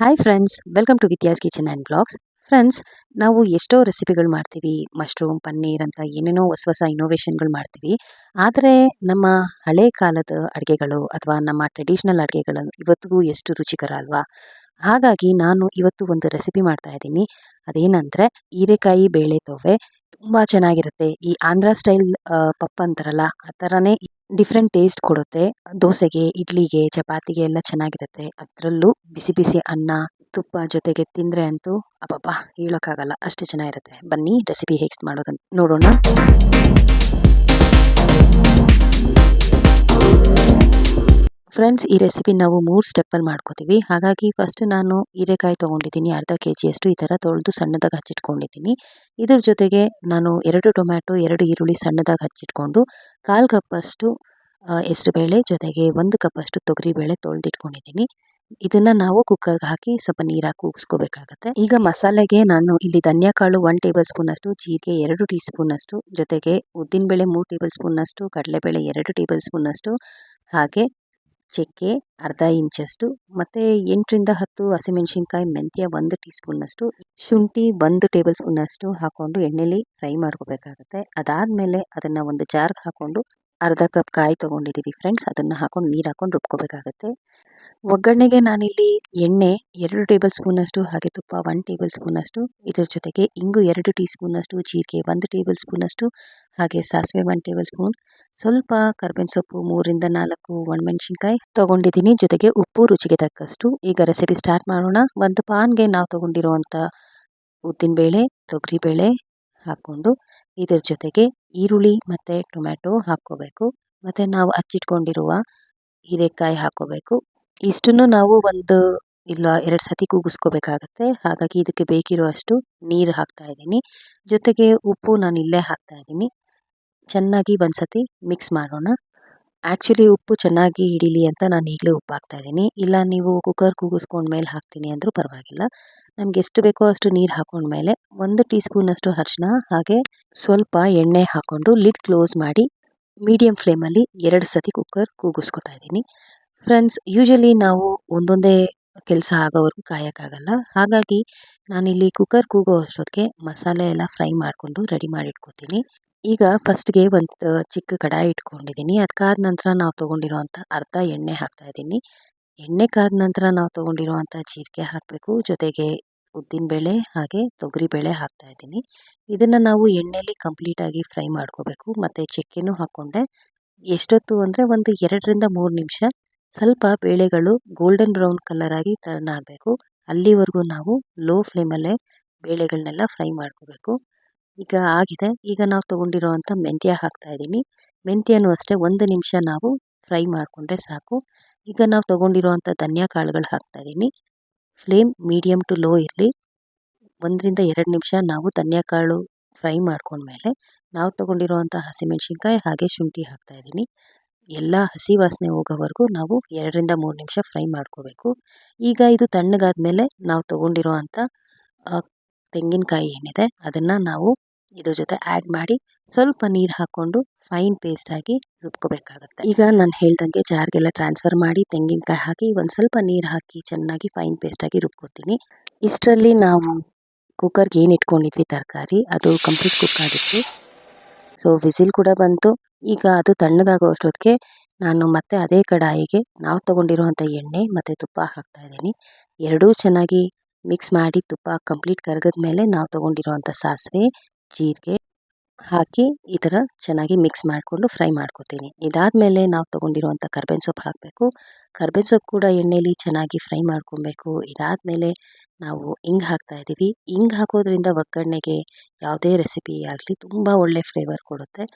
Hi friends welcome to Vidya's kitchen and vlogs friends ನಾವು ಎಷ್ಟೋ ರೆಸಿಪಿಗಳು ಮಾಡ್ತೀವಿ ಮಶ್ರೂಮ್ ಪನ್ನೀರ್ ಅಂತ ಏನೇನೋ ಹೊಸ ಹೊಸ ಇನೋವೇಷನ್ಗಳು ಮಾಡ್ತೀವಿ. ಆದರೆ ನಮ್ಮ ಹಳೆ ಕಾಲದ ಅಡುಗೆಗಳು ಅಥವಾ ನಮ್ಮ ಟ್ರೆಡಿಷ್ನಲ್ ಅಡುಗೆಗಳು ಇವತ್ತಿಗೂ ಎಷ್ಟು ರುಚಿಕರ ಅಲ್ವಾ? ಹಾಗಾಗಿ ನಾನು ಇವತ್ತು ಒಂದು ರೆಸಿಪಿ ಮಾಡ್ತಾ ಇದ್ದೀನಿ. ಅದೇನಂದರೆ, ಹೀರೆಕಾಯಿ ಬೇಳೆ ತೊವೆ ತುಂಬ ಚೆನ್ನಾಗಿರುತ್ತೆ. ಈ ಆಂಧ್ರ ಸ್ಟೈಲ್ ಪಪ್ಪ ಅಂತಾರಲ್ಲ, ಆ ಥರನೇ ಡಿಫ್ರೆಂಟ್ ಟೇಸ್ಟ್ ಕೊಡುತ್ತೆ. ದೋಸೆಗೆ, ಇಡ್ಲಿಗೆ, ಚಪಾತಿಗೆ ಎಲ್ಲ ಚೆನ್ನಾಗಿರುತ್ತೆ. ಅದರಲ್ಲೂ ಬಿಸಿ ಬಿಸಿ ಅನ್ನ, ತುಪ್ಪ ಜೊತೆಗೆ ತಿಂದರೆ ಅಂತೂ ಅಬ್ಬಬ್ಬ, ಹೇಳೋಕ್ಕಾಗಲ್ಲ. ಅಷ್ಟು ಚೆನ್ನಾಗಿರುತ್ತೆ. ಬನ್ನಿ ರೆಸಿಪಿ ಹೇಗೆ ಮಾಡೋದಂತ ನೋಡೋಣ. ಫ್ರೆಂಡ್ಸ್ ಈ ರೆಸಿಪಿ ನಾವು ಮೂರು ಸ್ಟೆಪ್ಪಲ್ಲಿ ಮಾಡ್ಕೋತೀವಿ. ಹಾಗಾಗಿ ಫಸ್ಟ್ ನಾನು ಹೀರೆಕಾಯಿ ತೊಗೊಂಡಿದ್ದೀನಿ, ಅರ್ಧ ಕೆ ಜಿಯಷ್ಟು ಈ ಥರ ತೊಳೆದು ಸಣ್ಣದಾಗಿ ಹಚ್ಚಿಟ್ಕೊಂಡಿದ್ದೀನಿ. ಇದ್ರ ಜೊತೆಗೆ ನಾನು ಎರಡು ಟೊಮ್ಯಾಟೊ, ಎರಡು ಈರುಳ್ಳಿ ಸಣ್ಣದಾಗಿ ಹಚ್ಚಿಟ್ಕೊಂಡು, ಕಾಲು ಕಪ್ಪಷ್ಟು ಹೆಸರುಬೇಳೆ ಜೊತೆಗೆ ಒಂದು ಕಪ್ಪಷ್ಟು ತೊಗರಿಬೇಳೆ ತೊಳೆದಿಟ್ಕೊಂಡಿದ್ದೀನಿ. ಇದನ್ನು ನಾವು ಕುಕ್ಕರ್ಗೆ ಹಾಕಿ ಸ್ವಲ್ಪ ನೀರಾಕಿ ಕೂಗಿಸ್ಕೋಬೇಕಾಗತ್ತೆ ಈಗ ಮಸಾಲೆಗೆ ನಾನು ಇಲ್ಲಿ ಧನ್ಯಕಾಳು ಕಾಳು ಒನ್ ಟೇಬಲ್ ಸ್ಪೂನಷ್ಟು ಜೀರಿಗೆ ಎರಡು ಟೀ ಸ್ಪೂನಷ್ಟು ಜೊತೆಗೆ ಉದ್ದಿನಬೇಳೆ ಮೂರು ಟೇಬಲ್ ಸ್ಪೂನಷ್ಟು ಕಡಲೆಬೇಳೆ ಎರಡು ಟೇಬಲ್ ಸ್ಪೂನಷ್ಟು ಹಾಗೆ ಚಕ್ಕೆ, ಅರ್ಧ ಇಂಚಷ್ಟು, ಮತ್ತು ಎಂಟರಿಂದ ಹತ್ತು ಹಸಿಮೆಣಸಿನ್ಕಾಯಿ ಮೆಂತ್ಯ ಒಂದು ಟೀ ಸ್ಪೂನಷ್ಟು ಶುಂಠಿ ಒಂದು ಟೇಬಲ್ ಸ್ಪೂನಷ್ಟು ಹಾಕ್ಕೊಂಡು ಎಣ್ಣೆಲಿ ಫ್ರೈ ಮಾಡ್ಕೋಬೇಕಾಗುತ್ತೆ. ಅದಾದಮೇಲೆ ಅದನ್ನು ಒಂದು ಜಾರ್ಗೆ ಹಾಕ್ಕೊಂಡು ಅರ್ಧ ಕಪ್ ಕಾಯಿ ತೊಗೊಂಡಿದ್ದೀವಿ ಫ್ರೆಂಡ್ಸ್ ಅದನ್ನು ಹಾಕೊಂಡು ನೀರು ಹಾಕೊಂಡು ರುಬ್ಕೋಬೇಕಾಗತ್ತೆ. ಒಗ್ಗರಣೆಗೆ ನಾನಿಲ್ಲಿ ಎಣ್ಣೆ ಎರಡು ಟೇಬಲ್ ಸ್ಪೂನಷ್ಟು ಹಾಗೆ ತುಪ್ಪ ಒನ್ ಟೇಬಲ್ ಸ್ಪೂನಷ್ಟು ಇದರ ಜೊತೆಗೆ ಇಂಗು ಎರಡು ಟೀ ಸ್ಪೂನಷ್ಟು ಜೀರಿಗೆ ಒಂದು ಟೇಬಲ್ ಸ್ಪೂನಷ್ಟು ಹಾಗೆ ಸಾಸಿವೆ ಒನ್ ಟೇಬಲ್ ಸ್ಪೂನ್ ಸ್ವಲ್ಪ ಕರ್ಬೇವಿನ ಸೊಪ್ಪು ಮೂರಿಂದ ನಾಲ್ಕು, ಒಣಮೆಣಸಿನ್ಕಾಯಿ ತೊಗೊಂಡಿದ್ದೀನಿ ಜೊತೆಗೆ ಉಪ್ಪು ರುಚಿಗೆ ತಕ್ಕಷ್ಟು. ಈಗ ರೆಸಿಪಿ ಸ್ಟಾರ್ಟ್ ಮಾಡೋಣ. ಒಂದು ಪಾನ್ಗೆ ನಾವು ತೊಗೊಂಡಿರುವಂಥ ಉದ್ದಿನಬೇಳೆ, ತೊಗರಿಬೇಳೆ ಹಾಕ್ಕೊಂಡು ಇದರ ಜೊತೆಗೆ ಈರುಳ್ಳಿ ಮತ್ತು ಟೊಮ್ಯಾಟೊ ಹಾಕ್ಕೋಬೇಕು. ಮತ್ತು ನಾವು ಹಚ್ಚಿಟ್ಕೊಂಡಿರುವ ಹೀರೆಕಾಯಿ ಹಾಕ್ಕೋಬೇಕು. ಇಷ್ಟನ್ನು ನಾವು ಒಂದು ಇಲ್ಲ ಎರಡು ಸತಿ ಕೂಗಿಸ್ಕೋಬೇಕಾಗತ್ತೆ ಹಾಗಾಗಿ ಇದಕ್ಕೆ ಬೇಕಿರುವಷ್ಟು ನೀರು ಹಾಕ್ತಾ ಇದ್ದೀನಿ. ಜೊತೆಗೆ ಉಪ್ಪು ನಾನು ಇಲ್ಲೇ ಹಾಕ್ತಾ ಇದ್ದೀನಿ. ಚೆನ್ನಾಗಿ ಒಂದು ಸತಿ ಮಿಕ್ಸ್ ಮಾಡೋಣ. ಆ್ಯಕ್ಚುಲಿ ಉಪ್ಪು ಚೆನ್ನಾಗಿ ಹಿಡೀಲಿ ಅಂತ ನಾನು ಈಗಲೇ ಉಪ್ಪು ಹಾಕ್ತಾ ಇದ್ದೀನಿ. ಇಲ್ಲ, ನೀವು ಕುಕ್ಕರ್ ಕೂಗಿಸ್ಕೊಂಡ್ಮೇಲೆ ಹಾಕ್ತೀನಿ ಅಂದರೂ ಪರವಾಗಿಲ್ಲ. ನಮ್ಗೆ ಎಷ್ಟು ಬೇಕೋ ಅಷ್ಟು ನೀರು ಹಾಕೊಂಡ ಮೇಲೆ ಒಂದು ಟೀ ಸ್ಪೂನಷ್ಟು ಅರಿಶಿನ, ಹಾಗೆ ಸ್ವಲ್ಪ ಎಣ್ಣೆ ಹಾಕ್ಕೊಂಡು ಲಿಡ್ ಕ್ಲೋಸ್ ಮಾಡಿ ಮೀಡಿಯಮ್ ಫ್ಲೇಮಲ್ಲಿ ಎರಡು ಸತಿ ಕುಕ್ಕರ್ ಕೂಗಿಸ್ಕೊತಾ ಇದ್ದೀನಿ. ಫ್ರೆಂಡ್ಸ್ ಯೂಶಲಿ ನಾವು ಒಂದೊಂದೇ ಕೆಲಸ ಆಗೋವರೆಗೂ ಕಾಯೋಕ್ಕಾಗಲ್ಲ. ಹಾಗಾಗಿ ನಾನಿಲ್ಲಿ ಕುಕ್ಕರ್ ಕೂಗೋ ಅಷ್ಟೊತ್ತಿಗೆ ಮಸಾಲೆ ಎಲ್ಲ ಫ್ರೈ ಮಾಡಿಕೊಂಡು ರೆಡಿ ಮಾಡಿ ಇಟ್ಕೋತೀನಿ ಈಗ ಫಸ್ಟ್ಗೆ ಒಂದು ಚಿಕ್ಕ ಕಡಾಯಿ ಇಟ್ಕೊಂಡಿದ್ದೀನಿ ಅದು ನಂತರ ನಾವು ತೊಗೊಂಡಿರುವಂಥ ಅರ್ಧ ಎಣ್ಣೆ ಹಾಕ್ತಾ ಇದ್ದೀನಿ ಎಣ್ಣೆ ಕಾದ ನಂತರ ನಾವು ತೊಗೊಂಡಿರುವಂಥ ಜೀರಿಗೆ ಹಾಕಬೇಕು. ಜೊತೆಗೆ ಉದ್ದಿನಬೇಳೆ ಹಾಗೆ ತೊಗರಿಬೇಳೆ ಹಾಕ್ತಾ ಇದ್ದೀನಿ ಇದನ್ನು ನಾವು ಎಣ್ಣೆಯಲ್ಲಿ ಕಂಪ್ಲೀಟಾಗಿ ಫ್ರೈ ಮಾಡ್ಕೋಬೇಕು. ಮತ್ತು ಚಕ್ಕೆನೂ ಹಾಕ್ಕೊಂಡೆ ಎಷ್ಟೊತ್ತು ಅಂದರೆ ಒಂದು ಎರಡರಿಂದ ಮೂರು ನಿಮಿಷ. ಸ್ವಲ್ಪ ಬೇಳೆಗಳು ಗೋಲ್ಡನ್ ಬ್ರೌನ್ ಕಲರಾಗಿ ಟರ್ನ್ ಆಗಬೇಕು. ಅಲ್ಲಿವರೆಗೂ ನಾವು ಲೋ ಫ್ಲೇಮಲ್ಲೇ ಬೇಳೆಗಳನ್ನೆಲ್ಲ ಫ್ರೈ ಮಾಡ್ಕೋಬೇಕು. ಈಗ ಆಗಿದೆ. ಈಗ ನಾವು ತಗೊಂಡಿರುವಂಥ ಮೆಂತ್ಯ ಹಾಕ್ತಾ ಇದ್ದೀನಿ. ಮೆಂತ್ಯನೂ ಅಷ್ಟೇ ಒಂದು ನಿಮಿಷ ನಾವು ಫ್ರೈ ಮಾಡಿಕೊಂಡ್ರೆ ಸಾಕು. ಈಗ ನಾವು ತೊಗೊಂಡಿರೋವಂಥ ಧನಿಯಾ ಕಾಳುಗಳು ಹಾಕ್ತಾ ಇದ್ದೀನಿ. ಫ್ಲೇಮ್ ಮೀಡಿಯಮ್ ಟು ಲೋ ಇರಲಿ. ಒಂದರಿಂದ ಎರಡು ನಿಮಿಷ ನಾವು ಧನಿಯಾ ಕಾಳು ಫ್ರೈ ಮಾಡ್ಕೊಂಡ್ಮೇಲೆ ನಾವು ತೊಗೊಂಡಿರೋವಂಥ ಹಸಿಮೆಣ್ಸಿನ್ಕಾಯಿ ಹಾಗೆ ಶುಂಠಿ ಹಾಕ್ತಾ ಇದ್ದೀನಿ. ಎಲ್ಲ ಹಸಿ ವಾಸನೆ ಹೋಗೋವರೆಗೂ ನಾವು ಎರಡರಿಂದ ಮೂರು ನಿಮಿಷ ಫ್ರೈ ಮಾಡ್ಕೋಬೇಕು. ಈಗ ಇದು ತಣ್ಣಗಾದ ಮೇಲೆ ನಾವು ತೊಗೊಂಡಿರೋ ಅಂಥ ತೆಂಗಿನಕಾಯಿ ಏನಿದೆ, ಅದನ್ನು ನಾವು ಇದ್ರ ಜೊತೆ ಆ್ಯಡ್ ಮಾಡಿ ಸ್ವಲ್ಪ ನೀರು ಹಾಕ್ಕೊಂಡು ಫೈನ್ ಪೇಸ್ಟ್ ಆಗಿ ರುಬ್ಕೋಬೇಕಾಗುತ್ತೆ. ಈಗ ನಾನು ಹೇಳ್ದಂಗೆ ಜಾರ್ಗೆಲ್ಲ ಟ್ರಾನ್ಸ್ಫರ್ ಮಾಡಿ ತೆಂಗಿನಕಾಯಿ ಹಾಕಿ ಒಂದು ಸ್ವಲ್ಪ ನೀರು ಹಾಕಿ ಚೆನ್ನಾಗಿ ಫೈನ್ ಪೇಸ್ಟ್ ಆಗಿ ರುಬ್ಕೋತೀನಿ. ಇಷ್ಟರಲ್ಲಿ ನಾವು ಕುಕ್ಕರ್ಗೆ ಏನು ಇಟ್ಕೊಂಡಿದ್ವಿ ತರಕಾರಿ, ಅದು ಕಂಪ್ಲೀಟ್ ಕುಕ್ ಆಗಿತ್ತು. ಸೊ ವಿಸಿಲ್ ಕೂಡ ಬಂತು. ಈಗ ಅದು ತಣ್ಣಗಾಗೋ ಅಷ್ಟೊತ್ತಿಗೆ ನಾನು ಮತ್ತೆ ಅದೇ ಕಡಾಯಿಗೆ ನಾವು ತೊಗೊಂಡಿರುವಂಥ ಎಣ್ಣೆ ಮತ್ತು ತುಪ್ಪ ಹಾಕ್ತಾ ಇದ್ದೀನಿ. ಎರಡೂ ಚೆನ್ನಾಗಿ ಮಿಕ್ಸ್ ಮಾಡಿ ತುಪ್ಪ ಕಂಪ್ಲೀಟ್ ಕರಗಿದ ಮೇಲೆ ನಾವು ತೊಗೊಂಡಿರುವಂಥ ಸಾಸಿವೆ ಜೀರಿಗೆ ಹಾಕಿ ಈ ಥರ ಚೆನ್ನಾಗಿ ಮಿಕ್ಸ್ ಮಾಡಿಕೊಂಡು ಫ್ರೈ ಮಾಡ್ಕೊತೀನಿ. ಇದಾದಮೇಲೆ ನಾವು ತೊಗೊಂಡಿರುವಂಥ ಕರ್ಬೇವಿನ ಸೊಪ್ಪು ಹಾಕಬೇಕು. ಕರ್ಬೇವಿನ ಸೊಪ್ಪು ಕೂಡ ಎಣ್ಣೆಯಲ್ಲಿ ಚೆನ್ನಾಗಿ ಫ್ರೈ ಮಾಡ್ಕೊಬೇಕು. ಇದಾದಮೇಲೆ ನಾವು ಇಂಗ್ ಹಾಕ್ತಾ ಇದ್ದೀವಿ. ಹಿಂಗ್ ಹಾಕೋದ್ರಿಂದ ಒಗ್ಗರಣೆಗೆ ಯಾವುದೇ ರೆಸಿಪಿ ಆಗಲಿ ತುಂಬ ಒಳ್ಳೆ ಫ್ಲೇವರ್ ಕೊಡುತ್ತೆ.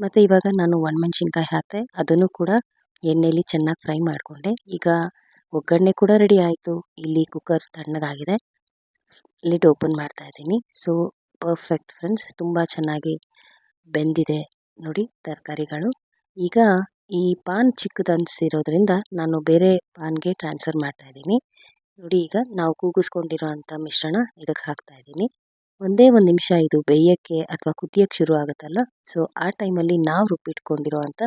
ಮತ್ತು ಇವಾಗ ನಾನು ಒಣಮೆಣ್ಸಿನ್ಕಾಯಿ ಹಾಕಿದೆ ಅದನ್ನು ಕೂಡ ಎಣ್ಣೆಯಲ್ಲಿ ಚೆನ್ನಾಗಿ ಫ್ರೈ ಮಾಡಿಕೊಂಡೆ. ಈಗ ಒಗ್ಗರಣೆ ಕೂಡ ರೆಡಿ ಆಯಿತು. ಇಲ್ಲಿ ಕುಕ್ಕರ್ ತಣ್ಣಗಾಗಿದೆ. ಲಿಡ್ ಓಪನ್ ಮಾಡ್ತಾ ಇದ್ದೀನಿ. ಸೊ ಪರ್ಫೆಕ್ಟ್ ಫ್ರೆಂಡ್ಸ್ ತುಂಬ ಚೆನ್ನಾಗಿ ಬೆಂದಿದೆ ನೋಡಿ ತರಕಾರಿಗಳು. ಈಗ ಈ ಪಾನ್ ಚಿಕ್ಕದನ್ಸಿರೋದ್ರಿಂದ ನಾನು ಬೇರೆ ಪಾನ್ಗೆ ಟ್ರಾನ್ಸ್ಫರ್ ಮಾಡ್ತಾ ಇದ್ದೀನಿ. ನೋಡಿ ಈಗ ನಾವು ಕೂಗಿಸ್ಕೊಂಡಿರೋ ಅಂಥ ಮಿಶ್ರಣ ಇದಕ್ಕೆ ಹಾಕ್ತಾ ಇದ್ದೀನಿ. ಒಂದೇ ಒಂದು ನಿಮಿಷ ಇದು ಬೇಯೋಕ್ಕೆ ಅಥವಾ ಕುದಿಯೋಕ್ಕೆ ಶುರು ಆಗುತ್ತಲ್ಲ ಸೊ ಆ ಟೈಮಲ್ಲಿ ನಾವು ರುಬ್ಬಿಟ್ಕೊಂಡಿರೋ ಅಂಥ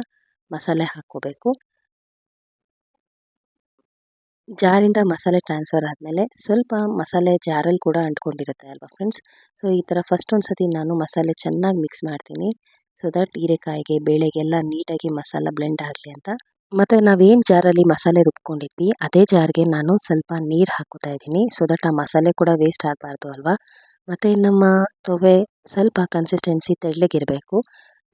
ಮಸಾಲೆ ಹಾಕ್ಕೋಬೇಕು. ಜಾರಿಂದ ಮಸಾಲೆ ಟ್ರಾನ್ಸ್ಫರ್ ಆದಮೇಲೆ ಸ್ವಲ್ಪ ಮಸಾಲೆ ಜಾರಲ್ಲಿ ಕೂಡ ಅಂಟ್ಕೊಂಡಿರುತ್ತೆ ಅಲ್ವಾ ಫ್ರೆಂಡ್ಸ್ ಸೊ ಈ ಥರ ಫಸ್ಟ್ ಒಂದು ಸತಿ ನಾನು ಮಸಾಲೆ ಚೆನ್ನಾಗಿ ಮಿಕ್ಸ್ ಮಾಡ್ತೀನಿ. ಸೊ ದಟ್ ಹೀರೆಕಾಯಿಗೆ, ಬೇಳೆಗೆಲ್ಲ ನೀಟಾಗಿ ಮಸಾಲ ಬ್ಲೆಂಡ್ ಆಗಲಿ ಅಂತ. ಮತ್ತು ನಾವೇನು ಜಾರಲ್ಲಿ ಮಸಾಲೆ ರುಬ್ಕೊಂಡಿದ್ವಿ, ಅದೇ ಜಾರ್ಗೆ ನಾನು ಸ್ವಲ್ಪ ನೀರು ಹಾಕೋತಾ ಇದ್ದೀನಿ. ಸೊ ದಟ್ ಆ ಮಸಾಲೆ ಕೂಡ ವೇಸ್ಟ್ ಆಗಬಾರ್ದು ಅಲ್ವಾ? ಮತ್ತು ನಮ್ಮ ತೊವೆ ಸ್ವಲ್ಪ ಕನ್ಸಿಸ್ಟೆನ್ಸಿ ತೆಳ್ಳಗಿರಬೇಕು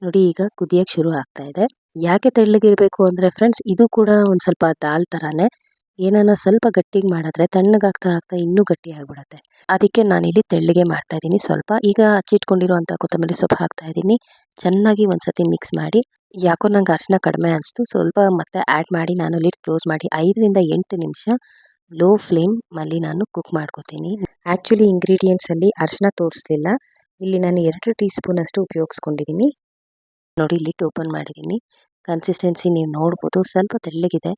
ನೋಡಿ, ಈಗ ಕುದಿಯೋಕ್ಕೆ ಶುರು ಆಗ್ತಾ ಇದೆ. ಯಾಕೆ ತೆಳ್ಳಗಿರಬೇಕು ಅಂದರೆ ಫ್ರೆಂಡ್ಸ್ ಇದು ಕೂಡ ಒಂದು ಸ್ವಲ್ಪ ದಾಲ್ ಥರನೇ ಏನನ್ನ ಸ್ವಲ್ಪ ಗಟ್ಟಿಗೆ ಮಾಡಿದ್ರೆ ತಣ್ಣಗಾಗ್ತಾ ಆಗ್ತಾ ಇನ್ನೂ ಗಟ್ಟಿ ಆಗಿಬಿಡುತ್ತೆ. ಅದಕ್ಕೆ ನಾನಿಲ್ಲಿ ತೆಳ್ಳಗೆ ಮಾಡ್ತಾ ಇದ್ದೀನಿ. ಸ್ವಲ್ಪ ಈಗ ಹಚ್ಚಿಟ್ಕೊಂಡಿರುವಂಥ ಕೊತ್ತಂಬರಿ ಸೊಪ್ಪು ಹಾಕ್ತಾ ಇದ್ದೀನಿ. ಚೆನ್ನಾಗಿ ಒಂದ್ಸತಿ ಮಿಕ್ಸ್ ಮಾಡಿ. ಯಾಕೋ ನಂಗೆ ಅರ್ಶಿನ ಕಡಿಮೆ ಅನಿಸ್ತು. ಸ್ವಲ್ಪ ಮತ್ತೆ ಆ್ಯಡ್ ಮಾಡಿ ನಾನು ಲಿಡ್ ಕ್ಲೋಸ್ ಮಾಡಿ ಐದರಿಂದ ಎಂಟು ನಿಮಿಷ ಲೋ ಫ್ಲೇಮ್ ಅಲ್ಲಿ ನಾನು ಕುಕ್ ಮಾಡ್ಕೋತೀನಿ. ಆ್ಯಕ್ಚುಲಿ ಇಂಗ್ರೀಡಿಯೆಂಟ್ಸಲ್ಲಿ ಅರ್ಶಿನ ತೋರಿಸ್ಲಿಲ್ಲ. ಇಲ್ಲಿ ನಾನು ಎರಡು ಟೀ ಸ್ಪೂನ್ ಅಷ್ಟು ಉಪಯೋಗಿಸ್ಕೊಂಡಿದ್ದೀನಿ ನೋಡಿ ಲಿಟ್ ಓಪನ್ ಮಾಡಿದ್ದೀನಿ ಕನ್ಸಿಸ್ಟೆನ್ಸಿ ನೀವು ನೋಡ್ಬೋದು. ಸ್ವಲ್ಪ ತೆಳ್ಳಗಿದೆ.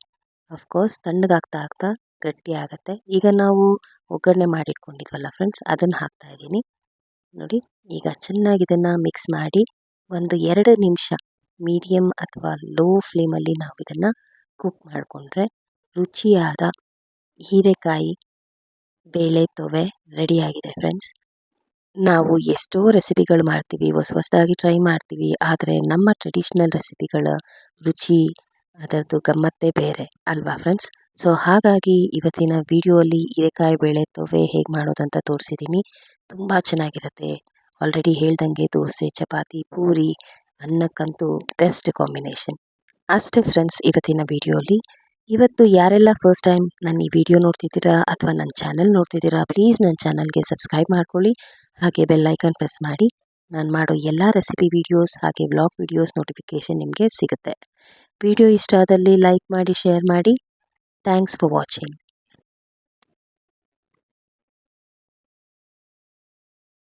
ಅಫ್ಕೋರ್ಸ್ ತಣ್ಣಗಾಗ್ತಾ ಆಗ್ತಾ ಗಟ್ಟಿ ಆಗುತ್ತೆ. ಈಗ ನಾವು ಒಗ್ಗರಣೆ ಮಾಡಿಟ್ಕೊಂಡಿದ್ವಲ್ಲ ಫ್ರೆಂಡ್ಸ್ ಅದನ್ನು ಹಾಕ್ತಾ ಇದ್ದೀನಿ. ನೋಡಿ, ಈಗ ಚೆನ್ನಾಗಿ ಇದನ್ನು ಮಿಕ್ಸ್ ಮಾಡಿ ಒಂದು ಎರಡು ನಿಮಿಷ ಮೀಡಿಯಮ್ ಅಥವಾ ಲೋ ಫ್ಲೇಮಲ್ಲಿ ನಾವು ಇದನ್ನು ಕುಕ್ ಮಾಡಿಕೊಂಡ್ರೆ ರುಚಿಯಾದ ಹೀರೆಕಾಯಿ, ಬೇಳೆ, ತೊವೆ ರೆಡಿಯಾಗಿದೆ ಫ್ರೆಂಡ್ಸ್ ನಾವು ಎಷ್ಟೋ ರೆಸಿಪಿಗಳು ಮಾಡ್ತೀವಿ, ಹೊಸ ಹೊಸದಾಗಿ ಟ್ರೈ ಮಾಡ್ತೀವಿ, ಆದರೆ ನಮ್ಮ ಟ್ರೆಡಿಷ್ನಲ್ ರೆಸಿಪಿಗಳ ರುಚಿ ಅದರದ್ದು ಗಮ್ಮತ್ತೇ ಬೇರೆ, ಅಲ್ವಾ ಫ್ರೆಂಡ್ಸ್ ಸೊ ಹಾಗಾಗಿ ಇವತ್ತಿನ ವಿಡಿಯೋಲಿ ಹೀರೆಕಾಯಿ ಬೇಳೆ ತೊವೆ ಹೇಗೆ ಮಾಡೋದಂತ ತೋರಿಸಿದ್ದೀನಿ ತುಂಬ ಚೆನ್ನಾಗಿರುತ್ತೆ. ಆಲ್ರೆಡಿ ಹೇಳ್ದಂಗೆ ದೋಸೆ, ಚಪಾತಿ, ಪೂರಿ, ಅನ್ನಕ್ಕಂತೂ ಬೆಸ್ಟ್ ಕಾಂಬಿನೇಷನ್ ಅಷ್ಟೇ ಫ್ರೆಂಡ್ಸ್ ಇವತ್ತಿನ ವಿಡಿಯೋಲಿ ಇವತ್ತು ಯಾರೆಲ್ಲ ಫಸ್ಟ್ ಟೈಮ್ ನನ್ನ ಈ ವಿಡಿಯೋ ನೋಡ್ತಿದ್ದೀರಾ ಅಥವಾ ನನ್ನ ಚಾನಲ್ ನೋಡ್ತಿದ್ದೀರಾ ಪ್ಲೀಸ್ ನನ್ನ ಚಾನಲ್ಗೆ ಸಬ್ಸ್ಕ್ರೈಬ್ ಮಾಡ್ಕೊಳ್ಳಿ. ಹಾಗೆ ಬೆಲ್ಲೈಕನ್ ಪ್ರೆಸ್ ಮಾಡಿ. ನಾನು ಮಾಡೋ ಎಲ್ಲ ರೆಸಿಪಿ ವಿಡಿಯೋಸ್ ಹಾಗೆ ವ್ಲಾಗ್ ವಿಡಿಯೋಸ್ ನೋಟಿಫಿಕೇಷನ್ ನಿಮಗೆ ಸಿಗುತ್ತೆ. ವಿಡಿಯೋ ಇಷ್ಟ ಆದಲ್ಲಿ ಲೈಕ್ ಮಾಡಿ ಶೇರ್ ಮಾಡಿ. Thanks for watching